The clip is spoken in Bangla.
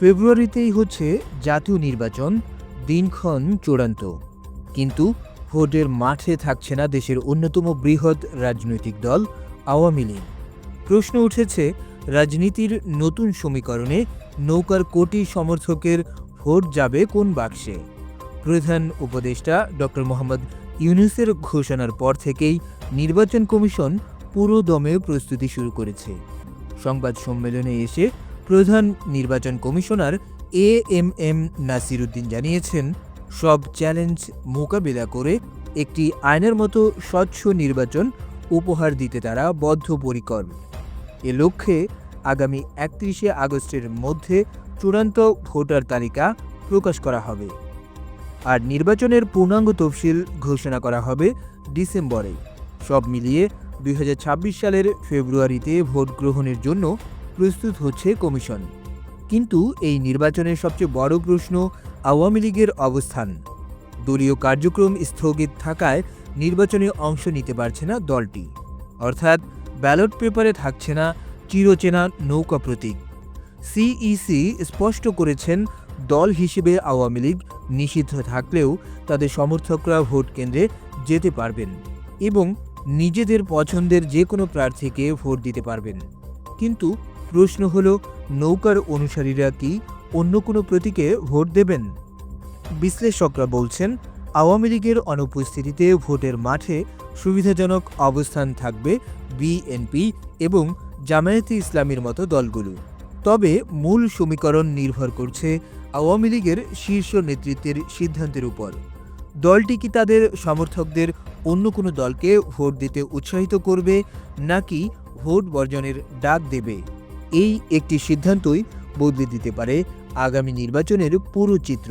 ফেব্রুয়ারিতেই হচ্ছে জাতীয় নির্বাচন, দিনক্ষণ চূড়ান্ত। কিন্তু ভোটের মাঠে থাকছে না দেশের অন্যতম বৃহৎ রাজনৈতিক দল, আওয়ামী লীগ। প্রশ্ন উঠেছে, রাজনীতির নতুন সমীকরণে নৌকার কোটি সমর্থকের ভোট যাবে কোন বাক্সে? প্রধান উপদেষ্টা ডক্টর মোহাম্মদ ইউনুসের ঘোষণার পর থেকেই নির্বাচন কমিশন পুরো দমে প্রস্তুতি শুরু করেছে। সংবাদ সম্মেলনে এসে প্রধান নির্বাচন commissioner A M M Nasir Uddin জানিয়েছেন, সব চ্যালেঞ্জ মোকাবিলা করে একটি আইনের মতো স্বচ্ছ নির্বাচন উপহার দিতে তারা বদ্ধপরিকর। এ লক্ষ্যে আগামী একত্রিশে আগস্টের মধ্যে চূড়ান্ত ভোটার তালিকা প্রকাশ করা হবে। আর নির্বাচনের পূর্ণাঙ্গ তফসিল ঘোষণা করা হবে ডিসেম্বরে। সব মিলিয়ে দুই হাজার ছাব্বিশ সালের ফেব্রুয়ারিতে ভোট গ্রহণের জন্য প্রস্তুত হচ্ছে কমিশন। কিন্তু এই নির্বাচনের সবচেয়ে বড় প্রশ্ন আওয়ামী লীগের অবস্থান। দলীয় কার্যক্রম স্থগিত থাকায় নির্বাচনে অংশ নিতে পারছে না দলটি। অর্থাৎ ব্যালট পেপারে থাকছে না চিরচেনা নৌকা প্রতীক। সিইসি স্পষ্ট করেছেন, দল হিসেবে আওয়ামী লীগ নিষিদ্ধ থাকলেও তাদের সমর্থকরা ভোট কেন্দ্রে যেতে পারবেন এবং নিজেদের পছন্দের যে কোনো প্রার্থীকে ভোট দিতে পারবেন। কিন্তু প্রশ্ন হল, নৌকার অনুসারীরা কি অন্য কোনো প্রতীকে ভোট দেবেন? বিশ্লেষকরা বলছেন, আওয়ামী লীগের অনুপস্থিতিতে ভোটের মাঠে সুবিধাজনক অবস্থান থাকবে বিএনপি এবং জামায়াতে ইসলামীর মতো দলগুলো। তবে মূল সমীকরণ নির্ভর করছে আওয়ামী লীগের শীর্ষ নেতৃত্বের সিদ্ধান্তের উপর। দলটি কি তাদের সমর্থকদের অন্য কোনো দলকে ভোট দিতে উৎসাহিত করবে নাকি ভোট বর্জনের ডাক দেবে? এই একটি সিদ্ধান্তই বদলে দিতে পারে আগামী নির্বাচনের পুরো চিত্র।